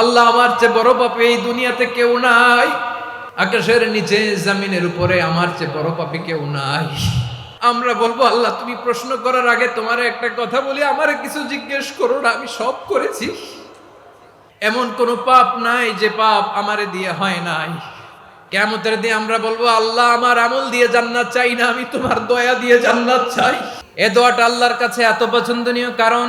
আল্লাহ আমার চেয়ে বড় পাপি এই দুনিয়াতে কেউ নাই। আকাশের নিচে, জামিনের উপরে আমার চেয়ে বড় পাপি কেউ নাই। আমরা বলব, আল্লাহ, তুমি প্রশ্ন করার আগে তোমার একটা কথা বলি, আমার কিছু জিজ্ঞেস করো না, আমি সব করেছি। এমন কোনো পাপ নাই যে পাপ আমারে দিয়ে হয় নাই। কেমতের দিয়ে আমরা বলব, আল্লাহ, আমার আমল দিয়ে জান্নাত চাই না, আমি তোমার দয়া দিয়ে জান্নাত চাই। এ দোয়াটা আল্লাহর কাছে এত পছন্দনীয় কারণ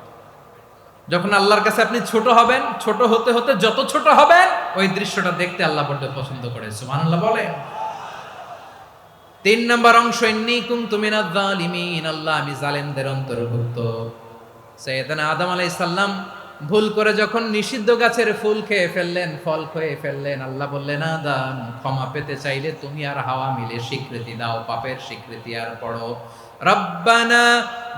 যখন আল্লাহর কাছে আপনি ছোট হবেন, ছোট হতে হতে যত ছোট হবেন, ওই দৃশ্যটা দেখতে আল্লাহ বড্ড পছন্দ করে। সুবহানাল্লাহ বলে তিন নম্বর অংশ, ইন্নি কুনতু মিনাজ জালিমিন আল্লাহ আমি জালেমদের অন্তর্ভুক্ত। সৈয়দনা আদম আলাইহিস সালাম ভুল করে যখন নিষিদ্ধ গাছের ফুল খেয়ে ফেললেন, ফল খেয়ে ফেললেন, আল্লাহ বললেন, আদম, ক্ষমা পেতে চাইলে তুমি আর হাওয়া মিলে স্বীকৃতি দাও, পাপের স্বীকৃতি আর পড়ো। ربنا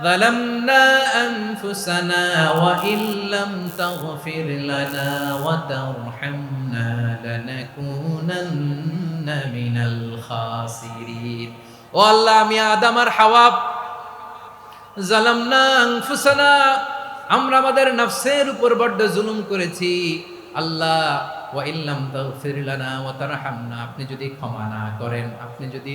ظلمنا أنفسنا وإن لم تغفر لنا وترحمنا لنكونن من الخاسرين ও আল্লাহ আমি আদম আর হাওয়া জালামনা আনফুসানা আমরা আমাদের নফসের উপর বড্ড জুলুম করেছি আল্লাহ ওয়া ইল্লাম তাগফির লানা ওয়া তারহামনা আপনি যদি ক্ষমা না করেন আপনি যদি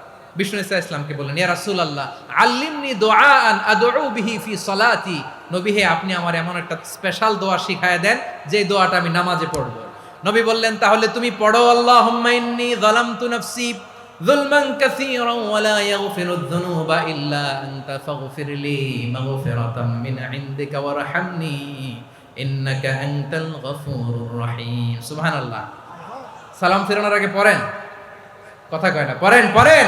বিষ্ণু ইসা ইসলামকে বললেন, ইয়া রাসূলুল্লাহ, আল্লিমনি দুআআন আদউ বিহি ফি সলাতি। নবী হে, আপনি আমার এমন একটা স্পেশাল দোয়া শিখায় দেন, যে দোয়াটা আমি নামাজে পড়ব। নবী বললেন, তাহলে তুমি পড়ো, আল্লাহুম্মা ইন্নী যালামতু নাফসি যুলমান কাসীরান ওয়া লা ইয়াগফিরুয যুনুবা ইল্লা আনতা ফাগফির লি মাগফিরাতাম মিন ইনদিকা ইন্নাকা আনতাল গফুরুর রহিম। সুবহানাল্লাহ। সালাম ফেরানোর আগে পড়েন। কথা কয় না, পড়েন পড়েন।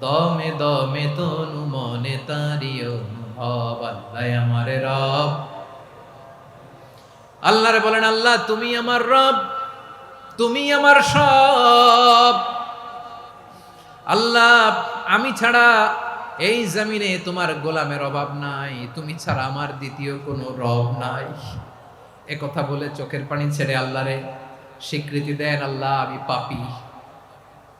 দমে দমে তনু মনে তারি অনুভব আল্লাহ আমারে রব। আল্লাহরে বলেন, আল্লাহ, তুমি আমার রব, তুমি আমার সব। আল্লাহ, আমি ছাড়া এই জমিনে তোমার গোলামের অভাব নাই, তুমি ছাড়া আমার দ্বিতীয় কোনো রব নাই। এ কথা বলে চোখের পানি ছেড়ে আল্লাহরে স্বীকৃতি দেন আল্লাহ, আমি পাপি।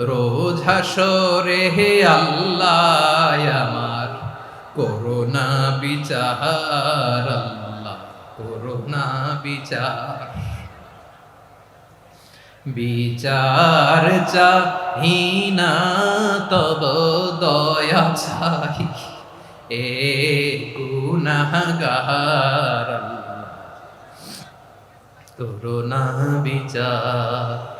রোজ হাসরে হে আল্লাহ আমার। করোনা বিচার, আল্লাহ করোনা বিচার। বিচার চাহিনা, তব দয়া চাহি। এ আল্লাহ করোনা বিচার।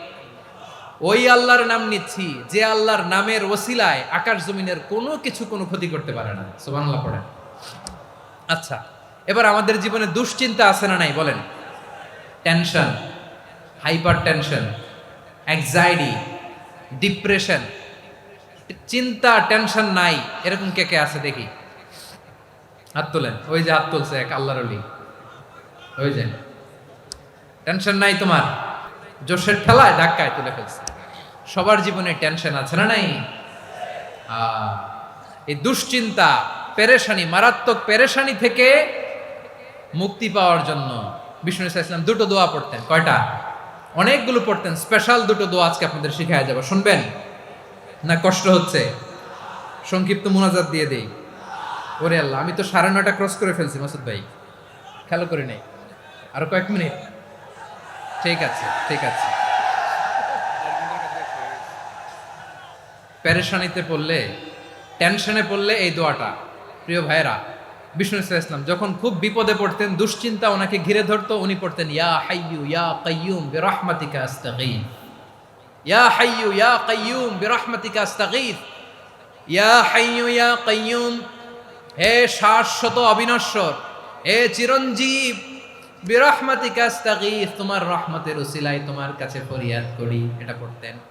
ওই আল্লাহর নাম নিচ্ছি, যে আল্লাহর নামের ওসিলায় আকাশ জমিনের কোনো কিছু কোনো ক্ষতি করতে পারে না। সুবহানাল্লাহ পড়েন। আচ্ছা এবার আমাদের জীবনে দুশ্চিন্তা আছে না নাই বলেন? Tension hyper tension anxiety depression চিন্তা টেনশন নাই। এরকম কে কে আছে দেখি? হাত তোলেন। ওই যে হাত তুলছে এক আল্লাহর ওই যে। টেনশন নাই তোমার? জোশের ঠেলায় ধাক্কায় তুলে ফেলছে। সবার জীবনে টেনশন আছে না নাই? এই দুশ্চিন্তা, পেরেশানি, মারাত্মক পেরেশানি থেকে মুক্তি পাওয়ার জন্য বিষ্ণু ইসলাম দুটো দোয়া পড়তেন। কয়টা? অনেকগুলো পড়তেন। স্পেশাল দুটো দোয়া আজকে আপনাদের শিখায় যাব। শুনবেন? না কষ্ট হচ্ছে? সংক্ষিপ্ত মোনাজাত দিয়ে দেই। ওরে আল্লাহ, আমি তো সাড়ে নয়টা ক্রস করে ফেলছি মাসুদ ভাই। খেয়াল করে নেই। আরও কয়েক মিনিট। ঠিক আছে ঠিক আছে। প্যারেশানিতে পড়লে, টেনশনে পড়লে এই দোয়াটা। প্রিয় ভাইয়েরা, বিষ্ণু ইসলাম যখন খুব বিপদে পড়তেন, দুশ্চিন্তা ওনাকে ঘিরে ধরতো, উনি পড়তেন, ইয়া হাইয়ু ইয়া কাইয়ুম বিরহমাতিকা আস্তাগীথ। ইয়া হাইয়ু ইয়া কাইয়ুম বিরহমাতিকা আস্তাগীথ। ইয়া হাইয়ু ইয়া কাইয়ুম হে শাশ্বত অবিনশ্বর, হে চিরঞ্জীব, বিরহমাতিকা আস্তাগীথ, তোমার রহমতের উসিলায় তোমার কাছে ফরিয়াদ করি। এটা পড়তেন।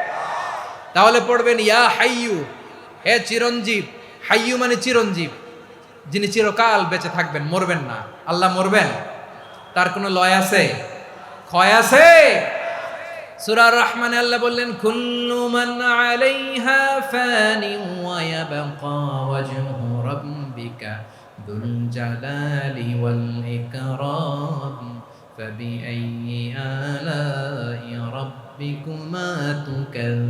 তাহলে পড়বেন ইয়া হাইয়ু হে চিরঞ্জীব হাইয়ু মানে চিরঞ্জীব যিনি চিরকাল বেঁচে থাকবেন মরবেন না আল্লাহ মরবেন তার কোনো লয় আছে ক্ষয় আছে সুরার রহমানে আল্লাহ বললেন কুল্লু মান আলাইহা ফানি ওয়া ইয়াবকা ওয়াজহু রাব্বিকা দুল জালালি ওয়াল ইকরাম فبأي آلاء ربكما تكذبان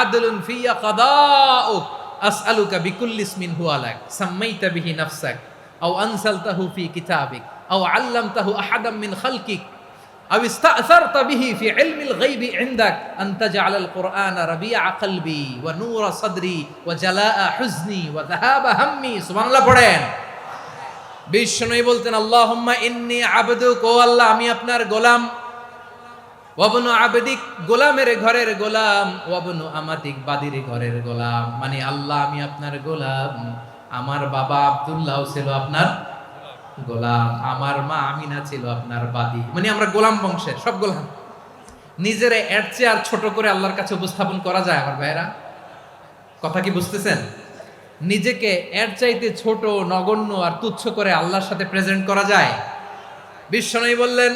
আদলুন ফিয়া কাদাউক আসআলুকা বিকুল্লি ইসমিন হুয়া লাক সাম্মাইতা বিহি নাফসাক আও আনসালতাহু ফি কিতাবিক আও আল্লামতাহু আহাদাম মিন খালকিক أو استأثرت به في علم الغيب عندك أن تجعل القرآن ربيع قلبي ونور صدري وجلاء حزني وذهاب همي سبحان الله পড়েন বিষ্ণুই বলতেন আল্লাহুম্মা ইন্নি আবদুক ও আল্লাহ আমি আপনার গোলাম ওয়াবনু আবেদিক গোলামের ঘরের গোলাম, ওয়াবনু আমাদিক বাদির ঘরের গোলাম। মানে আল্লাহ, আমি আপনার গোলাম। আমার বাবা আব্দুল্লাহ ছিল আপনার গোলাম। আমার মা আমিনা ছিল আপনার বাদি। মানে আমরা গোলাম বংশের, সব গোলাম। নিজের এর চেয়ে আর ছোট করে আল্লাহর কাছে উপস্থাপন করা যায় আমার ভাইরা কথা কি বুঝতেছেন? নিজেকে এর চাইতে ছোট, নগণ্য আর তুচ্ছ করে আল্লাহর সাথে প্রেজেন্ট করা যায়? বিশ্বনবী বললেন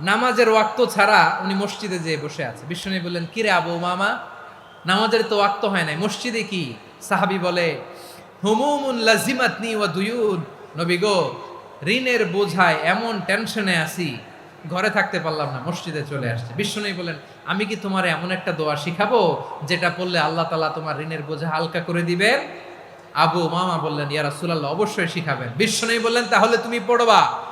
নামাজের ওয়াক্ত ছাড়া উনি মসজিদে যেয়ে বসে আছে। বিষ্ণু বললেন, কিরে আবু মামা নামাজের তো ওয়াক্ত হয় নাই। মসজিদে কি? সাহাবি বলে, হুমুমুন লাজিমাতনি ওয়া দুয়ুন। নবী গো, ঋণের বোঝায় এমন টেনশনে আছি, ঘরে থাকতে পারলাম না, মসজিদে চলে আসছে। বিষ্ণু বলেন আমি কি তোমার এমন একটা দোয়া শিখাবো, যেটা পড়লে আল্লাহ তালা তোমার ঋণের বোঝা হালকা করে দিবেন? আবু মামা বললেন ইয়ারা রাসূলুল্লাহ, অবশ্যই শিখাবেন। বিষ্ণু বললেন, তাহলে তুমি পড়বা।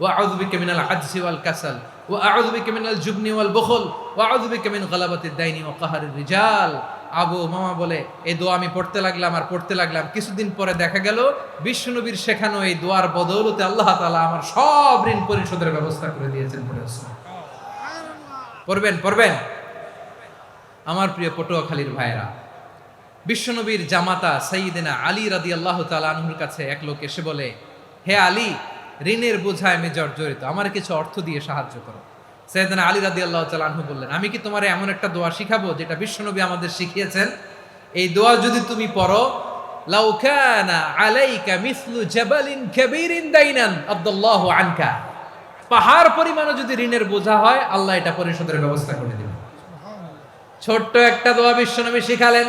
ওয়া আউযু বিকা মিনাল আজজি ওয়াল কাসাল ওয়া আউযু বিকা মিনাল জুবনি ওয়াল বুখল ওয়া আউযু বিকা মিন গালাবাতিদ দাইনি রিজাল। আবু মামা বলে, এই দোয়া আমি পড়তে লাগলাম আর পড়তে লাগলাম। কিছুদিন পরে দেখা গেল বিষ্ণুনবীর শেখানো এই দোয়ার বদৌলতে আল্লাহ তাআলা আমার সব ঋণ পরিশোধের ব্যবস্থা করে দিয়েছেন পড়ে পড়বেন পড়বেন। আমার প্রিয় পটুয়াখালীর ভাইরা বিশ্বনবীর জামাতা সাইদিনা আলী রাদি আল্লাহ তালুর কাছে এক লোক এসে বলে, হে আলী ঋণের বোঝায় আমি জর্জরিত। আমার কিছু অর্থ দিয়ে সাহায্য করো। সৈয়দনা আলী রাদি আল্লাহ তালু বললেন, আমি কি তোমার এমন একটা দোয়া শিখাবো যেটা বিশ্বনবী আমাদের শিখিয়েছেন? এই দোয়া যদি তুমি পড়ো, লাউ কানা আলাইকা মিসলু জাবালিন কাবীরিন দাইনান আব্দুল্লাহ আনকা। পাহাড় পরিমাণও যদি ঋণের বোঝা হয়, আল্লাহ এটা পরিশোধের ব্যবস্থা করে দিবেন। ছোট্ট একটা দোয়া বিশ্বনবী শিখালেন।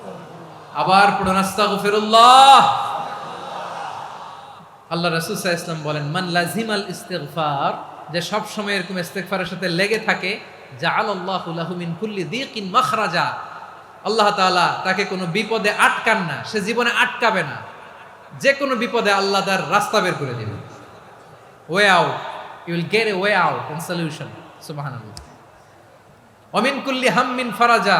আবার পড়ুন আল্লাহ রাসূল বলেন, মান লাজিমাল ইস্তিগফার যে সব সময় এরকম ইস্তিগফারের সাথে লেগে থাকে, জাআলাল্লাহু লাহু মিন কুল্লি মাখরাজা আল্লাহ তাআলা তাকে কোনো বিপদে আটকান না, সে জীবনে আটকাবে না। যে কোনো বিপদে আল্লাহ তার রাস্তা বের করে দিবে way out you will get a way out solution সুবহানাল্লাহ। অমিন কুল্লি হাম্মিন ফারাজা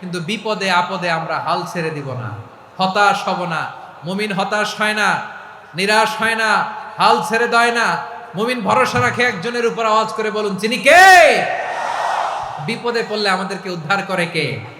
কিন্তু বিপদে, আপদে আমরা হাল ছেড়ে দিব না। হতাশ হব না। মুমিন হতাশ হয় না। নিরাশ হয় না। হাল ছেড়ে দেয় না। মুমিন ভরসা রাখে একজনের উপর আওয়াজ করে বলুন চিনি কে? বিপদে পড়লে আমাদেরকে উদ্ধার করে কে?